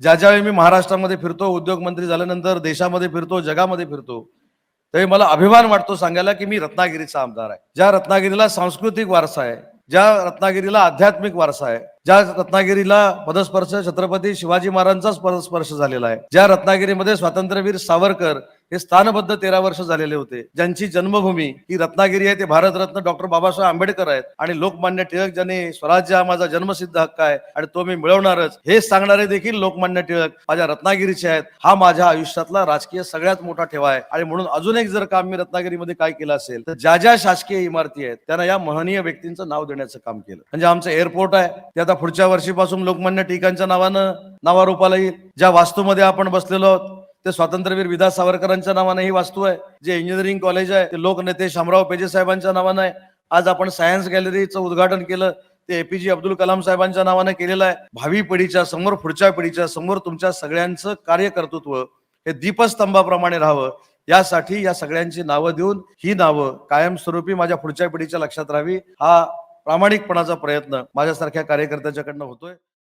ज्या ज्यावेळी मी महाराष्ट्रामध्ये फिरतो उद्योगमंत्री झाल्यानंतर देशामध्ये फिरतो जगामध्ये फिरतो तरी मला अभिमान वाटतो सांगायला की मी रत्नागिरीचा आमदार आहे. ज्या रत्नागिरीला सांस्कृतिक वारसा आहे ज्या रत्नागिरीला आध्यात्मिक वारसा आहे ज्या रत्नागिरीला पदस्पर्श छत्रपती शिवाजी महाराजांचाच पदस्पर्श स्पर्श झालेला आहे ज्या रत्नागिरीमध्ये स्वातंत्र्यवीर सावरकर हे स्थानबद्ध तेरा वर्ष झालेले होते. ज्यांची जन्मभूमी ही रत्नागिरी आहे ते भारतरत्न डॉक्टर बाबासाहेब आंबेडकर आहेत. आणि लोकमान्य टिळक ज्यांनी स्वराज्य हा माझा जन्मसिद्ध हक्क आहे आणि तो मी मिळवणारच हे सांगणारे देखील लोकमान्य टिळक माझ्या रत्नागिरीचे आहेत. हा माझ्या आयुष्यातला राजकीय सगळ्यात मोठा ठेवा आहे. आणि म्हणून अजून एक जर काम मी रत्नागिरीमध्ये काय केलं असेल तर ज्या ज्या शासकीय इमारती आहेत त्यांना या महनीय व्यक्तींचं नाव देण्याचं काम केलं. म्हणजे आमचं एअरपोर्ट आहे ते आता पुढच्या वर्षीपासून लोकमान्य टिळकांच्या नावानं नावारूपाला येईल. ज्या वास्तूमध्ये आपण बसलेलो आहोत ते स्वातंत्र्यवीर विदा सावरकरांच्या नावाने ही वास्तू आहे जे इंजिनिअरिंग कॉलेज आहे ते लोकनेते शामराव पेजे साहेबांच्या नावानं आहे. आज आपण सायन्स गॅलरीचं उद्घाटन केलं ते एपीजे अब्दुल कलाम साहेबांच्या नावाने केलेलं आहे. भावी पिढीच्या समोर पुढच्या पिढीच्या समोर तुमच्या सगळ्यांचं कार्यकर्तृत्व हे दीपस्तंभाप्रमाणे राहावं. यासाठी या सगळ्यांची नावं देऊन ही नावं कायमस्वरूपी माझ्या पुढच्या पिढीच्या लक्षात राहावी. हा प्रामाणिकपणाचा प्रयत्न माझ्यासारख्या कार्यकर्त्याच्याकडनं होतोय.